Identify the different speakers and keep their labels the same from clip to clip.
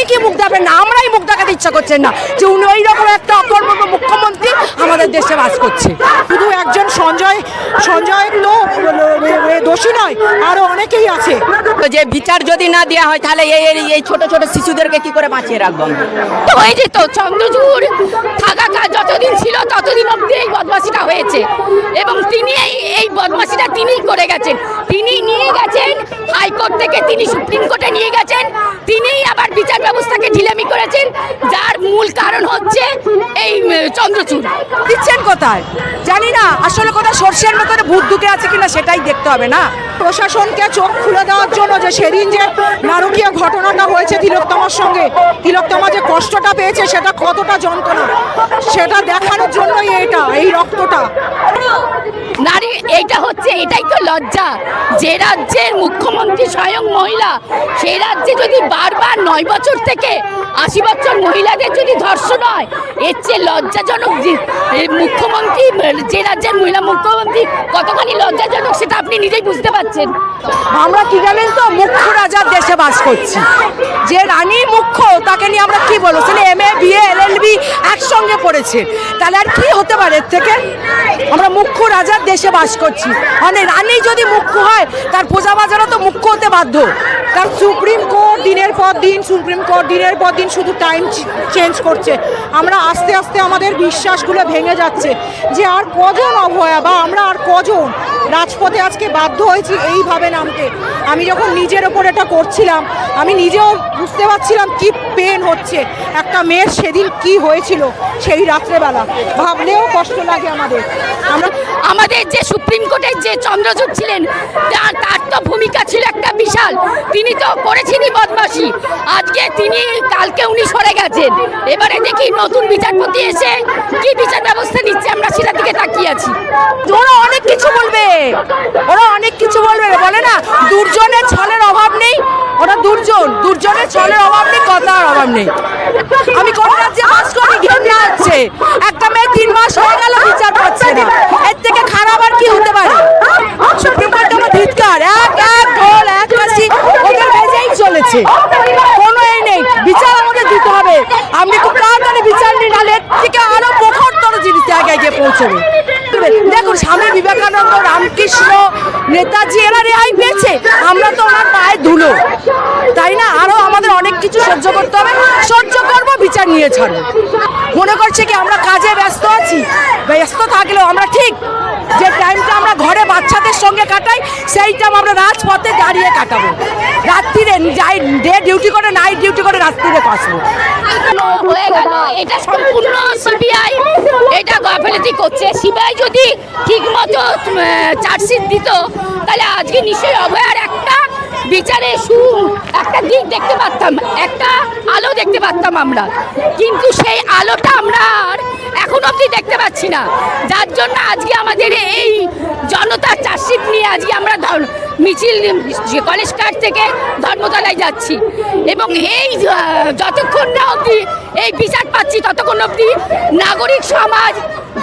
Speaker 1: উনি কি মুখ দেখাবেন না? আমরাই মুখ দেখাতে ইচ্ছা করছেন না যে উনি ওই রকম একটা অকর্মক মুখ্যমন্ত্রী আমাদের দেশে বাস করছে।
Speaker 2: শুধু একজন সঞ্জয় সঞ্জয় তো দোষী নয় আরও অনেকেই আছে।
Speaker 3: তো যে বিচার যদি না দেওয়া হয় তাহলে এই এই- ছোট ছোট শিশুদেরকে কি করে বাঁচিয়ে রাখব
Speaker 4: তো এই যে তো চন্দ্রচূড় থাকাকার যতদিন ছিল ততদিন অব্দি এই বদমাসিটা হয়েছে। এবং তিনি এই এই বদমাসিটা তিনিই করে গেছেন। তিনি নিয়ে গেছেন হাইকোর্ট থেকে তিনি সুপ্রিম কোর্টে নিয়ে গেছেন। তিনিই আবার ব্যবস্থাকে ঢিলামি করেছেন যার চন্দ্রচূড়।
Speaker 1: দিচ্ছেন কোথায়? জানি না আসলে কোথায় সর্ষের মতন ভূত ঢুকে আছে কিনা সেটাই দেখতে হবে না।
Speaker 2: প্রশাসনকে চোখ খুলে দেওয়ার জন্য যে সেদিন যে নারকীয় ঘটনাটা হয়েছে তিলোত্তমার সঙ্গে তিলোত্তমা যে কষ্টটা পেয়েছে সেটা কতটা যন্ত্রণা? সেটা দেখানোর জন্যই এটা এই রক্তটা।
Speaker 4: নারী এইটা হচ্ছে এটাই তো লজ্জা। যে রাজ্যের মুখ্যমন্ত্রী স্বয়ং মহিলা সেই রাজ্যে যদি বারবার নয় বছর থেকে আশি বছর মহিলাদের যদি ধর্ষণ হয়, এর চেয়ে লজ্জাজনক মুখ্যমন্ত্রী, যে রাজ্যের মহিলা মুখ্যমন্ত্রী কতখানি লজ্জাজনক সেটা আপনি নিজেই বুঝতে পারছেন।
Speaker 1: আমরা কি জানেন তো, মুখ্য রাজার দেশে বাস করছি। যে রানী মুখ্য, তাকে নিয়ে আমরা কি বলব? সেটা M A BA L L B একসঙ্গে পড়েছে। তাহলে আর কি হতে পারে এর থেকে? আমরা মুখ্য রাজার দেশে বাস করছি। মানে রানী যদি মুখ্য হয়, তার প্রজা বাজারও তো মুখ্য হতে বাধ্য।
Speaker 2: কারণ সুপ্রিম কোর্ট দিনের পর দিন, সুপ্রিম কোর্ট দিনের পর দিন শুধু টাইম চেঞ্জ করছে। আমরা আস্তে আস্তে আমাদের বিশ্বাসগুলো ভেঙে যাচ্ছে যে আর কজন অভয়া বা আমরা আর কজন রাজপথে আজকে বাধ্য হয়েছি এইভাবে নামতে। আমি যখন নিজের ওপর এটা করছিলাম আমি নিজেও বুঝতে পারছিলাম কি পেন হচ্ছে। একটা মেয়ের সেদিন কি হয়েছিল সেই রাত্রেবেলা। ভাবলেও কষ্ট লাগে আমাদের। আমরা
Speaker 4: আমাদের যে সুপ্রিম কোর্টের যে চন্দ্রচূড় ছিলেন তার তার তো ভূমিকা ছিল একটা বিশাল। তিনি তো করেছেনই বদমাসি আজকে তিনি কালকে উনি সরে গেছেন। এবারে দেখি নতুন বিচারপতি এসে কি বিচার ব্যবস্থা নিচ্ছে আমরা সেটার দিকে তাকিয়ে আছি।
Speaker 1: ওরা অনেক কিছু ওরা অনেক কিছু বলবে বলে না, দুর্জনের ছলের অভাব নেই, ওরা দুর্জন, দুর্জনের ছলের অভাব নেই, কথার অভাব নেই। আমি কোন রাজ্যে বাস করি হচ্ছে। একটা মেয়ে তিন মাস হয়ে গেল, বিচার পাচ্ছে না। এর থেকে খারাপ আর কি হতে পারে? সুপ্রিম কোর্টে আমার ধিৎকার, এক এক ঢোল এক ওদের চলেছে। কোনো এই নেই, বিচার আমাদের দিতে হবে। আপনি খুব তাড়াতাড়ি বিচার নিন নাহলে থেকে আরও জায়গায় গিয়ে পৌঁছবে। দেখুন, স্বামী বিবেকানন্দ, রামকৃষ্ণ, নেতাজি, এরা রেহাই পেয়েছে। আমরা তো ওনার পায়ে ধুলো। তাই না? আরও আমাদের অনেক কিছু সহ্য করতে হবে। সহ্য করব, বিচার নিয়ে ছাড়বো। মনে করছে কি, আমরা কাজে ব্যস্ত আছি। ব্যস্ত থাকলেও আমরা ঠিক যে টাইমটা আমরা ঘরে বাচ্চাদের সঙ্গে কাটাই সেই টাইম আমরা রাজপথে দাঁড়িয়ে কাটাবো। রাত্রিরে যাই ডে ডিউটি করে, নাইট ডিউটি করে রাত্রিরে আসব
Speaker 4: হয়ে গেল। এটা সম্পূর্ণ সিবিআই। এটা গাফেলতি করছে। সিবিআই যদি ঠিক মতো চার্জশিট দিত, তাহলে আজকে নিশ্চয়ই অভয়ার একটা বিচারে সু, একটা দিক দেখতে পারতাম, একটা আলো দেখতে পারতাম আমরা। কিন্তু সেই আলোটা আমরা আর এখন অবধি দেখতে পাচ্ছি না। যার জন্য আজকে আমাদের এই জনতার চার্জশিট নিয়ে আজকে আমরা মিছিল কলেজ কার্ড থেকে ধর্মতলায় যাচ্ছি। এবং এই যতক্ষণ না অবধি এই বিচার পাচ্ছি, ততক্ষণ অবধি নাগরিক সমাজ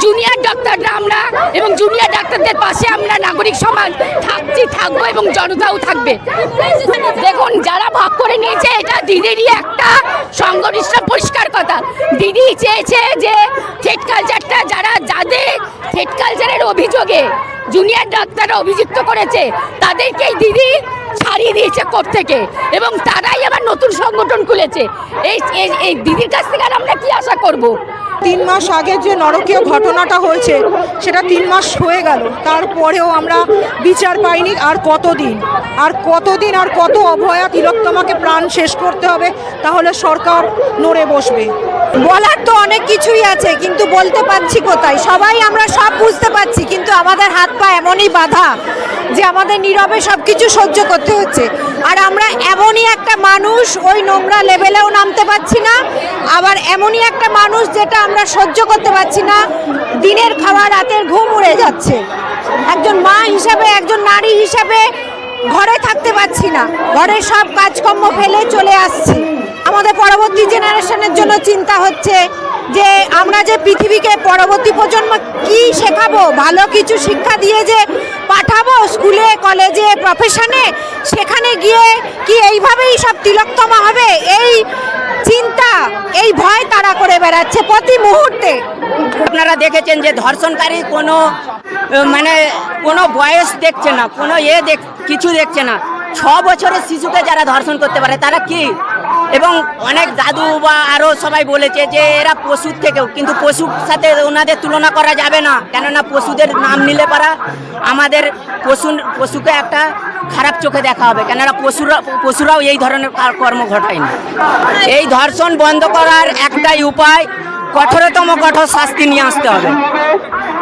Speaker 4: জুনিয়র ডাক্তাররা আমরা এবং জুনিয়র ডাক্তারদের পাশে আমরা নাগরিক সমাজ থাকছি, থাকব এবং জনতাও থাকবে। দেখুন, যারা ভাগ করে নিয়েছে, এটা দিদিরই একটা সংগঠিত পরিষ্কার কথা। দিদি চেয়েছে যে থ্রেড কালচারটা যারা যাদের থ্রেড কালচারের অভিযোগে জুনিয়র ডাক্তাররা অভিযুক্ত করেছে। তাদেরকেই দিদি ছাড়িয়ে দিয়েছে কোর্ট থেকে এবং তারাই আবার নতুন সংগঠন খুলেছে। এই এই- এই দিদির কাছ থেকে আর আমরা কি আশা করব?
Speaker 2: তিন মাস আগে যে নরকীয় ঘটনাটা হয়েছে, সেটা তিন মাস হয়ে গেল। তারপরেও আমরা বিচার পাইনি আর কতদিন? আর কতদিন আর কত অভয়া তিলোত্তমাকে প্রাণ শেষ করতে হবে, তাহলে সরকার নড়ে বসবে।
Speaker 5: বলার তো অনেক কিছুই আছে, কিন্তু বলতে পারছি কোথায়? সবাই আমরা সব বুঝতে পারছি, কিন্তু আমাদের হাত পা এমনই বাধা যে আমাদের নীরবে সব কিছু সহ্য করতে হচ্ছে। আর আমরা এমনই একটা মানুষ, ওই নোংরা লেভেলেও নামতে পারছি না, আবার এমনই একটা মানুষ যেটা আমরা সহ্য করতে পারছি না, দিনের খাওয়া রাতের ঘুম উড়ে যাচ্ছে। একজন মা হিসাবে, একজন নারী হিসাবে ঘরে থাকতে পারছি না। ঘরের সব কাজকর্ম ফেলে চলে আসছি। আমাদের পরবর্তী জেনারেশনের জন্য চিন্তা হচ্ছে যে আমরা যে পৃথিবীকে পরবর্তী প্রজন্ম কি শেখাবো, ভালো কিছু শিক্ষা দিয়ে যে পাঠাবো স্কুলে, কলেজে প্রফেশনে সেখানে গিয়ে কি এইভাবেই সব তিলোত্তমা হবে? এই চিন্তা, এই ভয় তারা করে বেড়াচ্ছে প্রতি মুহূর্তে।
Speaker 3: আপনারা দেখেছেন যে ধর্ষণকারী কোনো মানে কোনো বয়স দেখছে না, কোনো এ দেখ, কিছু দেখছে না। ছ বছরের শিশুকে যারা ধর্ষণ করতে পারে, তারা কি? এবং অনেক দাদু বা আরও সবাই বলেছে যে এরা পশুর থেকেও, কিন্তু পশুর সাথে ওনাদের তুলনা করা যাবে না। কেননা পশুদের নাম নিলে পারা আমাদের পশু, পশুকে একটা খারাপ চোখে দেখা হবে। কেননা পশুরা, পশুরাও এই ধরনের কর্ম ঘটায় না। এই ধর্ষণ বন্ধ করার একটাই উপায় কঠোরতম কঠোর শাস্তি নিয়ে আসতে হবে।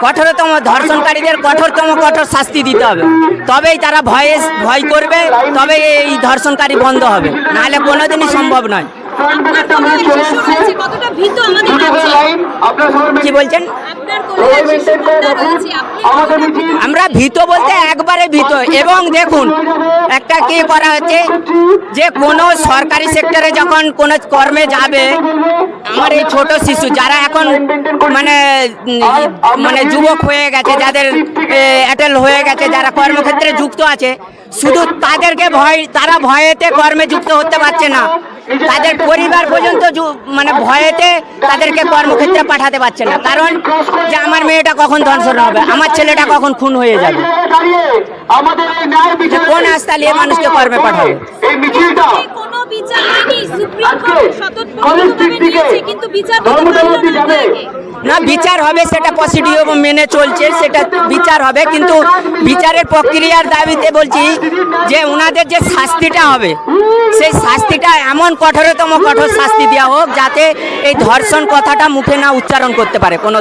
Speaker 3: কঠোরতম ধর্ষণকারীদের কঠোরতম কঠোর শাস্তি দিতে হবে। তবেই তারা ভয়ে, ভয় করবে তবে এই ধর্ষণকারী বন্ধ হবে। নাহলে কোনোদিনই সম্ভব নয়। কি বলছেন? আমরা ভীত বলতে একবারে ভীত। এবং দেখুন একটা কি করা হচ্ছে? যে কোনো সরকারি সেক্টরে যখন কোনো কর্মে যাবে আমার এই ছোট শিশু যারা এখন মানে মানে যুবক হয়ে গেছে যাদের অ্যাটেল হয়ে গেছে যারা কর্মক্ষেত্রে যুক্ত আছে শুধু তাদেরকে ভয় তারা ভয়েতে কর্মে যুক্ত হতে পারছে না। তাদের পরিবার পর্যন্ত মানে ভয়েতে তাদেরকে কর্মক্ষেত্রে পাঠাতে পারছে না। কারণ যে আমার মেয়েটা কখন ধ্বংস হবে আমার ছেলেটা কখন খুন হয়ে যাবে?
Speaker 6: আমাদের এই ন্যায়
Speaker 3: যে কোন আস্থা নিয়ে মানুষকে কর্মে পাঠাবে?
Speaker 6: এই মিছিলটা
Speaker 7: কোনো বিচার হয়নি। সুপ্রিম কোর্ট নিয়েছে কিন্তু বিচার
Speaker 3: না, বিচার হবে, সেটা পজিটিভ মেনে চলছে, সেটা বিচার হবে, কিন্তু বিচারের প্রক্রিয়ার দাবিতে বলছি যে ওনাদের যে শাস্তিটা হবে, সেই শাস্তিটা এমন কঠোরতম কঠোর শাস্তি দেওয়া হোক যাতে এই ধর্ষণ কথাটা মুখে না উচ্চারণ করতে পারে কোনো